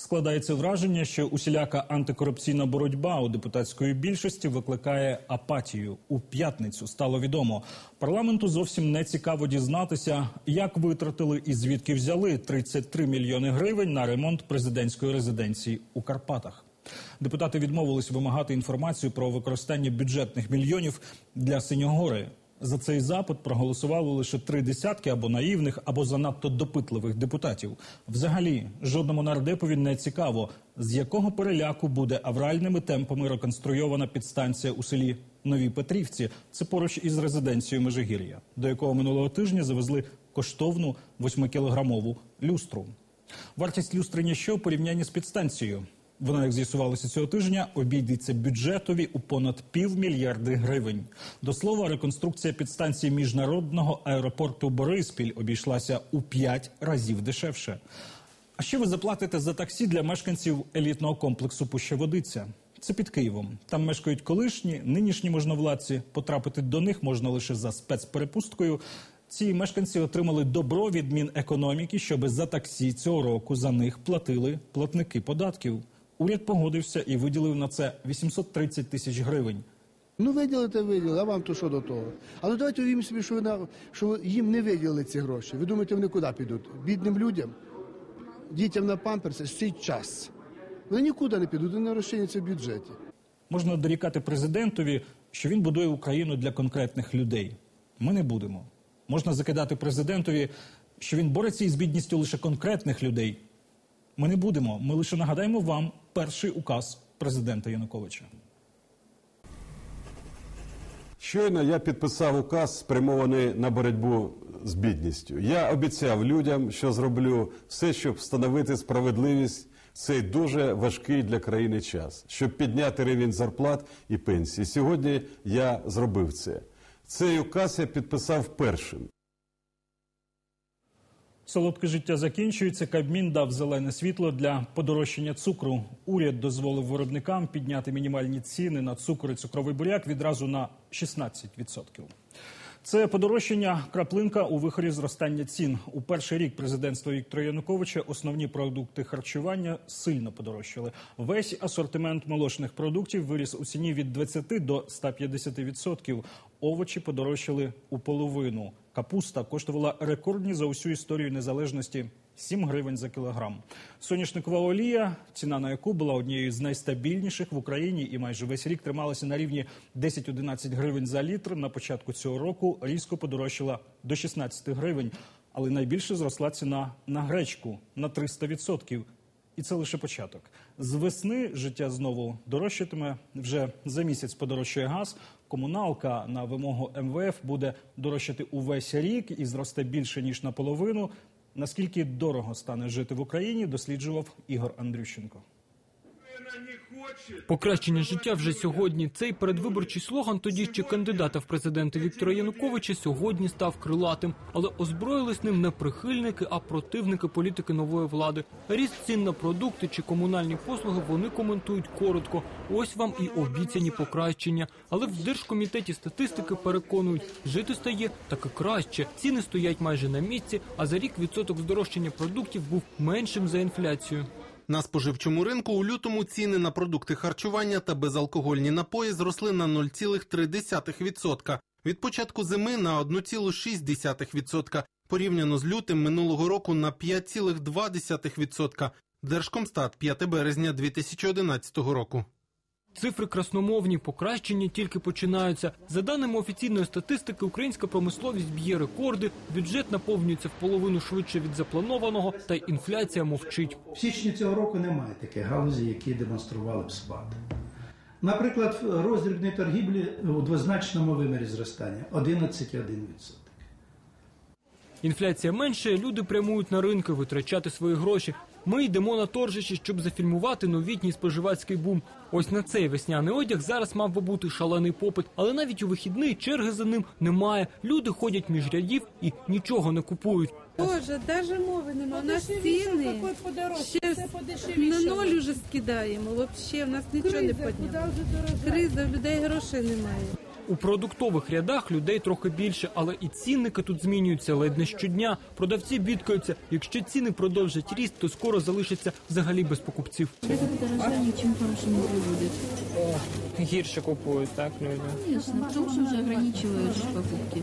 Складається враження, що усіляка антикорупційна боротьба у депутатської більшості викликає апатію. У п'ятницю стало відомо. Парламенту зовсім не цікаво дізнатися, як витратили і звідки взяли 33 мільйони гривень на ремонт президентської резиденції у Карпатах. Депутати відмовились вимагати інформацію про використання бюджетних мільйонів для Синьогори. За цей запит проголосували лише три десятки або наївних, або занадто допитливих депутатів. Взагалі, жодному нардепові не цікаво, з якого переляку буде авральними темпами реконструйована підстанція у селі Новій Петрівці. Це поруч із резиденцією Межигір'я, до якого минулого тижня завезли коштовну 8-кілограмову люстру. Вартість люстри ніщо у порівнянні з підстанцією. Вона, як з'ясувалося цього тижня, обійдеться бюджетові у понад півмільярди гривень. До слова, реконструкція підстанції міжнародного аеропорту Бориспіль обійшлася у п'ять разів дешевше. А ще ви заплатите за таксі для мешканців елітного комплексу Пущеводиця. Це під Києвом. Там мешкають колишні, нинішні можновладці. Потрапити до них можна лише за спецперепусткою. Ці мешканці отримали добро від Мінекономіки, щоб за таксі цього року за них платили платники податків. Уряд погодився і виділив на це 830 тисяч гривень. Ну, виділите, виділили, а вам то що до того? Але давайте уявимо собі, що, ви на, що їм не виділили ці гроші. Ви думаєте, вони куди підуть? Бідним людям, дітям на памперси, в цей час. Вони нікуди не підуть, вони не розчиняться в бюджеті. Можна дорікати президентові, що він будує Україну для конкретних людей. Ми не будемо. Можна закидати президентові, що він бореться із бідністю лише конкретних людей. Ми не будемо. Ми лише нагадаємо вам перший указ президента Януковича. Щойно я підписав указ, спрямований на боротьбу з бідністю. Я обіцяв людям, що зроблю все, щоб встановити справедливість цей дуже важкий для країни час, щоб підняти рівень зарплат і пенсій. Сьогодні я зробив це. Цей указ я підписав першим. Солодке життя закінчується. Кабмін дав зелене світло для подорожчання цукру. Уряд дозволив виробникам підняти мінімальні ціни на цукор і цукровий буряк відразу на 16%. Це подорожчання краплинка у вихорі зростання цін. У перший рік президентства Віктора Януковича основні продукти харчування сильно подорожчали. Весь асортимент молочних продуктів виріс у ціні від 20 до 150%. Овочі подорожчали у половину. Капуста коштувала рекордні за усю історію незалежності 7 гривень за кілограм. Соняшникова олія, ціна на яку була однією з найстабільніших в Україні і майже весь рік трималася на рівні 10-11 гривень за літр. На початку цього року різко подорожчала до 16 гривень. Але найбільше зросла ціна на гречку на 300%. І це лише початок. З весни життя знову дорожчатиме. Вже за місяць подорожчає газ. Комуналка на вимогу МВФ буде дорожчати увесь рік і зросте більше ніж наполовину. Наскільки дорого стане жити в Україні, досліджував Ігор Андрющенко. Покращення життя вже сьогодні. Цей передвиборчий слоган тоді ще кандидата в президенти Віктора Януковича сьогодні став крилатим, але озброїлись ним не прихильники, а противники політики нової влади. Ріст цін на продукти чи комунальні послуги вони коментують коротко. Ось вам і обіцяні покращення. Але в держкомітеті статистики переконують, жити стає таки краще. Ціни стоять майже на місці, а за рік відсоток здорожчання продуктів був меншим за інфляцію. На споживчому ринку у лютому ціни на продукти харчування та безалкогольні напої зросли на 0,3%. Від початку зими на 1,6%. Порівняно з лютим минулого року на 5,2%. Держкомстат 5 березня 2011 року. Цифри красномовні, покращення тільки починаються. За даними офіційної статистики, українська промисловість б'є рекорди, бюджет наповнюється в половину швидше від запланованого, та й інфляція мовчить. В січні цього року немає таких галузей, які демонстрували б спад. Наприклад, в роздрібній торгівлі у двозначному вимірі зростання 11,1%. Інфляція менше, люди прямують на ринки витрачати свої гроші. Ми йдемо на торжище, щоб зафільмувати новітній споживацький бум. Ось на цей весняний одяг зараз мав би бути шалений попит, але навіть у вихідний черги за ним немає. Люди ходять між рядів і нічого не купують. Боже, даже мови нема. У нас ціни ще на ноль уже скидаємо. Взагалі, в нас нічого не підняло. Криза, в людей грошей немає. У продуктових рядах людей трохи більше, але і цінники тут змінюються ледь не щодня. Продавці бідкаються. Якщо ціни продовжать ріст, то скоро залишаться взагалі без покупців. Это подорожание чем. Гірше купують, так люди. Конечно, потому что уже ограничивают покупки.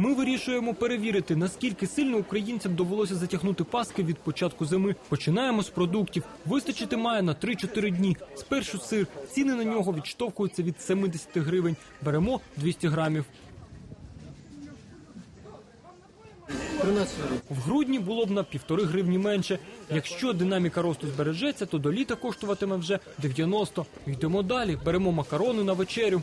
Ми вирішуємо перевірити, наскільки сильно українцям довелося затягнути паски від початку зими. Починаємо з продуктів. Вистачити має на 3-4 дні. Спершу сир. Ціни на нього відштовхуються від 70 гривень. Беремо 200 грамів. В грудні було б на півтори гривні менше. Якщо динаміка росту збережеться, то до літа коштуватиме вже 90. Йдемо далі. Беремо макарони на вечерю.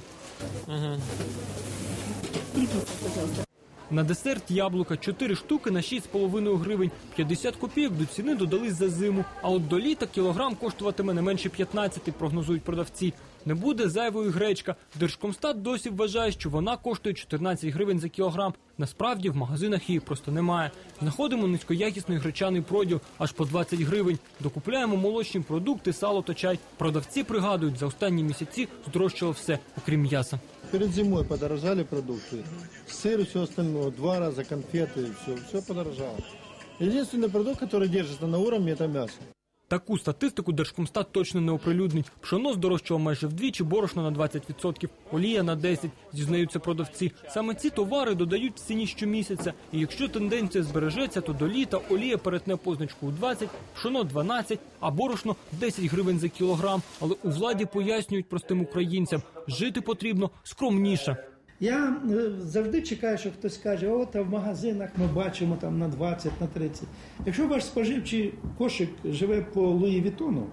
На десерт яблука 4 штуки на 6,5 гривень. 50 копійок до ціни додались за зиму. А от до літа кілограм коштуватиме не менше 15, прогнозують продавці Не буде зайвої гречка. Держкомстат досі вважає, що вона коштує 14 гривень за кілограм. Насправді в магазинах її просто немає. Знаходимо низькоякісний гречаний проділ аж по 20 гривень. Докупляємо молочні продукти, сало та чай. Продавці пригадують, за останні місяці здорожчало все, окрім м'яса. Перед зимой подорожали продукты. Сыр и все остальное. Два раза конфеты, все, все подорожало. Единственный продукт, который держится на уровне, это мясо. Таку статистику Держкомстат точно не оприлюднить. Пшоно здорожчало майже вдвічі, борошно на 20%, олія на 10%, зізнаються продавці. Саме ці товари додають в ціні щомісяця. І якщо тенденція збережеться, то до літа олія перетне позначку у 20, пшоно 12, а борошно 10 гривень за кілограм. Але у владі пояснюють простим українцям, жити потрібно скромніше. Я е, завжди чекаю, що хтось каже, от а в магазинах ми бачимо там на 20, на 30. Якщо ваш споживчий кошик живе по Луї Вітону,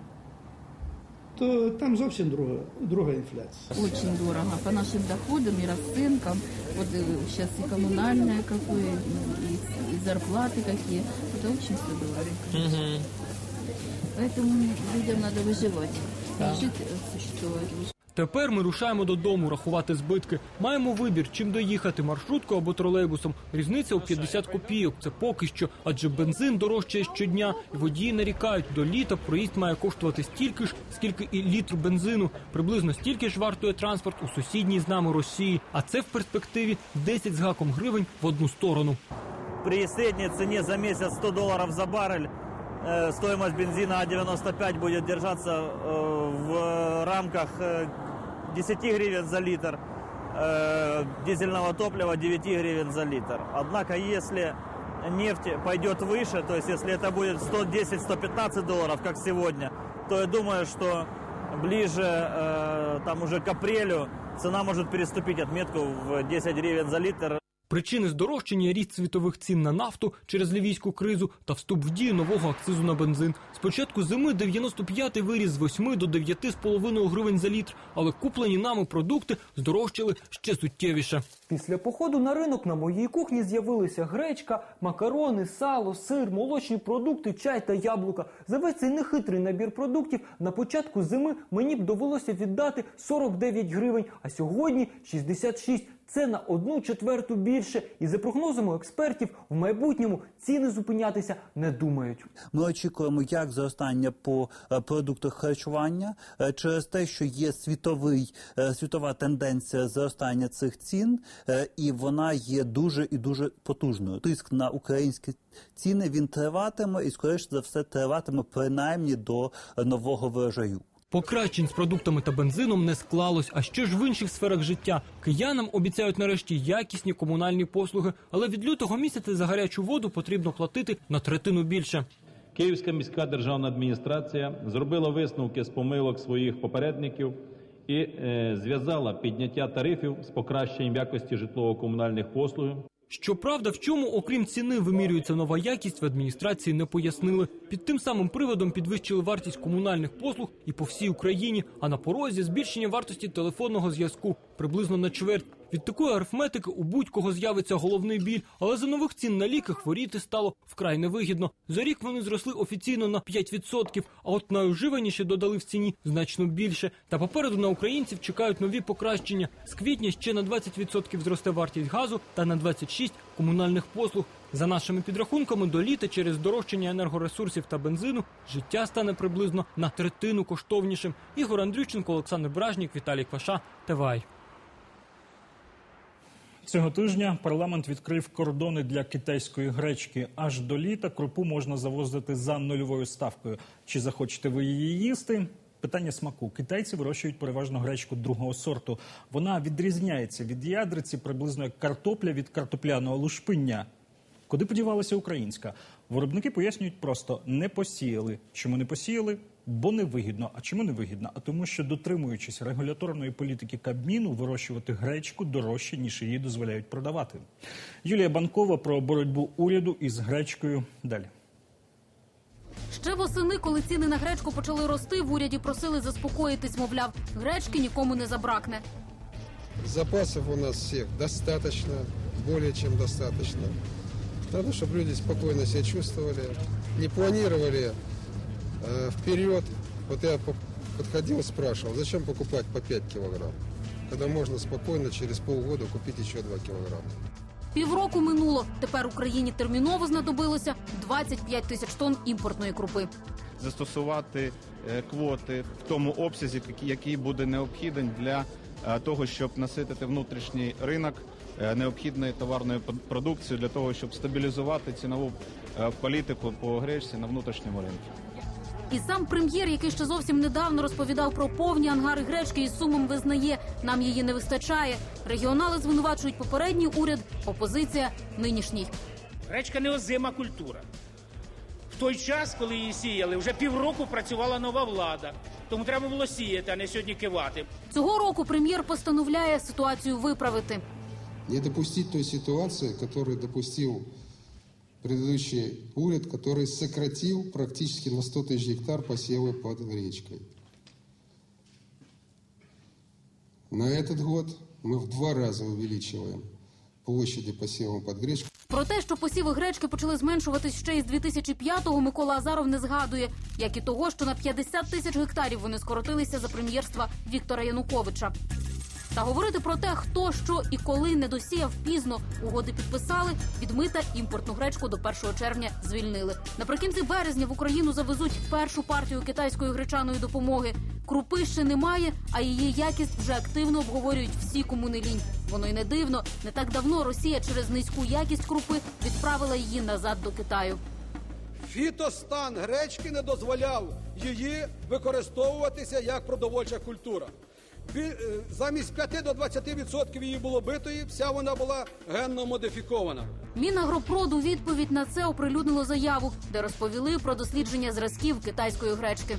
то там зовсім друга, друга інфляція. Очень дорого по нашим доходам и расценкам. Вот сейчас и коммунальное какое, и, и зарплаты какие. Это очень все дорого. Поэтому людям надо выживать. Не жить, а существовать. Тепер ми рушаємо додому рахувати збитки. Маємо вибір, чим доїхати маршруткою або тролейбусом. Різниця у 50 копійок. Це поки що, адже бензин дорожчає щодня. І водії нарікають, до літа проїзд має коштувати стільки ж, скільки і літр бензину. Приблизно стільки ж вартує транспорт у сусідній з нами Росії. А це в перспективі 10 з гаком гривень в одну сторону. При средней цене за месяц 100 долларов за баррель э, стоимость бензина А95 будет держаться э, в рамках э, 10 гривен за литр, э, дизельного топлива 9 гривен за литр. Однако, если нефть пойдет выше, то есть если это будет 110-115 долларов, как сегодня, то я думаю, что ближе э, там уже к апрелю цена может переступить отметку в 10 гривен за литр. Причини здорожчання – ріст світових цін на нафту через лівійську кризу та вступ в дію нового акцизу на бензин. З початку зими 95-й виріс з 8 до 9,5 гривень за літр, але куплені нами продукти здорожчали ще суттєвіше. Після походу на ринок на моїй кухні з'явилися гречка, макарони, сало, сир, молочні продукти, чай та яблука. За весь цей нехитрий набір продуктів на початку зими мені б довелося віддати 49 гривень, а сьогодні 66. Це на одну четверту більше. І за прогнозами експертів, в майбутньому ціни зупинятися не думають. Ми очікуємо як зростання по е, продуктах харчування е, через те, що є світовий е, світова тенденція зростання цих цін, і вона є дуже і дуже потужною. Тиск на українські ціни він триватиме і скоріше за все триватиме принаймні до нового врожаю. Покращень з продуктами та бензином не склалось. А що ж в інших сферах життя? Киянам обіцяють нарешті якісні комунальні послуги, але від лютого місяця за гарячу воду потрібно платити на третину більше. Київська міська державна адміністрація зробила висновки з помилок своїх попередників і е, зв'язала підняття тарифів з покращенням якості житлово-комунальних послуг Щоправда, в чому, окрім ціни, вимірюється нова якість, в адміністрації не пояснили. Під тим самим приводом підвищили вартість комунальних послуг і по всій Україні. А на порозі збільшення вартості телефонного зв'язку приблизно на чверть. Від такої арифметики у будь-кого з'явиться головний біль, але за нових цін на ліки хворіти стало вкрай невигідно. За рік вони зросли офіційно на 5%, а от найуживаніші додали в ціні значно більше. Та попереду на українців чекають нові покращення. З квітня ще на 20% зросте вартість газу та на 26% комунальних послуг. За нашими підрахунками, до літа через здорожчання енергоресурсів та бензину життя стане приблизно на третину коштовнішим. Ігор Андрющенко, Олександр Бражнік, Віталій Кваша, Тевай. Цього тижня парламент відкрив кордони для китайської гречки. Аж до літа крупу можна завозити за нульовою ставкою. Чи захочете ви її їсти? Питання смаку. Китайці вирощують переважно гречку другого сорту. Вона відрізняється від ядриці приблизно як картопля від картопляного лушпиння. Куди подівалася українська? Виробники пояснюють просто не посіяли. Чому не посіяли? Бо не вигідно. А чому не вигідно? А тому, що дотримуючись регуляторної політики Кабміну, вирощувати гречку дорожче ніж її дозволяють продавати. Юлія Банкова про боротьбу уряду із гречкою. Далі. Ще восени, коли ціни на гречку почали рости, в уряді просили заспокоїтись, мовляв, гречки нікому не забракне. Запасов у нас всех достаточно, более чем достаточно. Надо, чтобы люди спокойно себя чувствовали, не планировали э, вперед. Вот я по- подходил, спрашивал, зачем покупать по 5 килограмм, когда можно спокойно через полгода купить еще 2 килограмма. Півроку минуло. Тепер Україні терміново знадобилося 25 тисяч тонн імпортної крупи. застосувати е, квоти в тому обсязі, який- який буде необхідний для е, того, щоб наситити внутрішній ринок е, необхідною товарною продукцією для того, щоб стабілізувати цінову політику по гречці на внутрішньому ринку. І сам прем'єр, який ще зовсім недавно розповідав про повні ангари гречки, із сумом визнає, нам її не вистачає. Регіонали звинувачують попередній уряд, опозиція нинішній. Гречка неозима культура. В той час, коли її сіяли, вже півроку працювала нова влада. Тому треба було сіяти, а не сьогодні кивати. Цього року прем'єр постановляє ситуацію виправити. Не допустить той ситуации, которую допустил предыдущий уряд, который сократил практически на 100 тысяч гектар посевы под гречкой. На этот год мы в два раза увеличиваем площади посевов под гречку. Про те, що посіви гречки почали зменшуватись ще із 2005-го, Микола Азаров не згадує, як і того, що на 50 тисяч гектарів вони скоротилися за прем'єрства Віктора Януковича. Та говорити про те, хто що і коли не досіяв пізно, угоди підписали, відмита імпортну гречку до 1 червня звільнили. Наприкінці березня в Україну завезуть першу партію китайської гречаної допомоги. Крупи ще немає, а її якість вже активно обговорюють всі, кому лінь. Воно й не дивно. Не так давно Росія через низьку якість крупи відправила її назад до Китаю. Фітостан гречки не дозволяв її використовуватися як продовольча культура. Е, Замість 5 до 20% її було битої, вся вона була генно модифікована. Мінагропрод у відповідь на це оприлюднило заяву, де розповіли про дослідження зразків китайської гречки.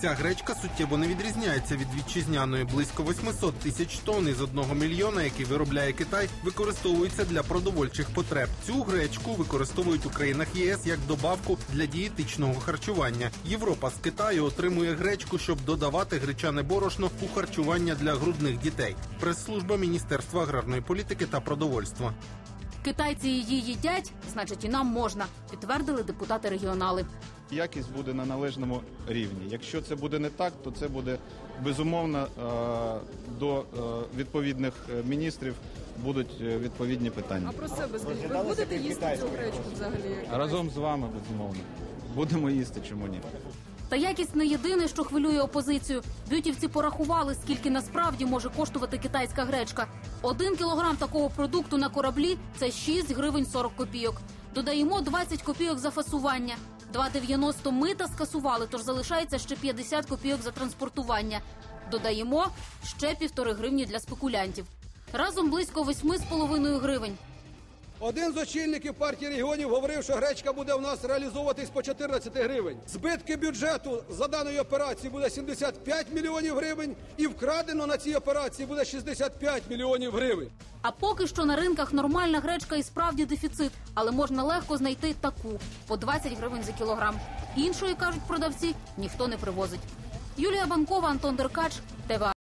Ця гречка суттєво не відрізняється від вітчизняної. Близько 800 тисяч тонн із одного мільйона, який виробляє Китай, використовується для продовольчих потреб. Цю гречку використовують у країнах ЄС як добавку для дієтичного харчування. Європа з Китаю отримує гречку, щоб додавати гречане борошно у харчування для грудних дітей. Прес-служба Міністерства аграрної політики та продовольства. Китайці її їдять, значить і нам можна, підтвердили депутати регіонали. Якість буде на належному рівні. Якщо це буде не так, то це буде безумовно е, до е, відповідних е, міністрів будуть відповідні питання. Про себе скажіть, ви будете їсти цю гречку взагалі? Разом з вами, безумовно. Будемо їсти, чому ні. Та якість не єдине, що хвилює опозицію. Бютівці порахували, скільки насправді може коштувати китайська гречка. Один кілограм такого продукту на кораблі це 6 гривень 40 копійок. Додаємо 20 копійок за фасування. 2,90 мита скасували, тож залишається ще 50 копійок за транспортування. Додаємо ще півтори гривні для спекулянтів. Разом близько 8,5 гривень. Один з очільників партії регіонів говорив, що гречка буде у нас реалізовуватись по 14 гривень. Збитки бюджету за даною операцією буде 75 мільйонів гривень, і вкрадено на цій операції буде 65 мільйонів гривень. А поки що на ринках нормальна гречка і справді дефіцит, але можна легко знайти таку по 20 гривень за кілограм. Іншої кажуть продавці ніхто не привозить. Юлія Банкова, Антон Деркач, ТВА.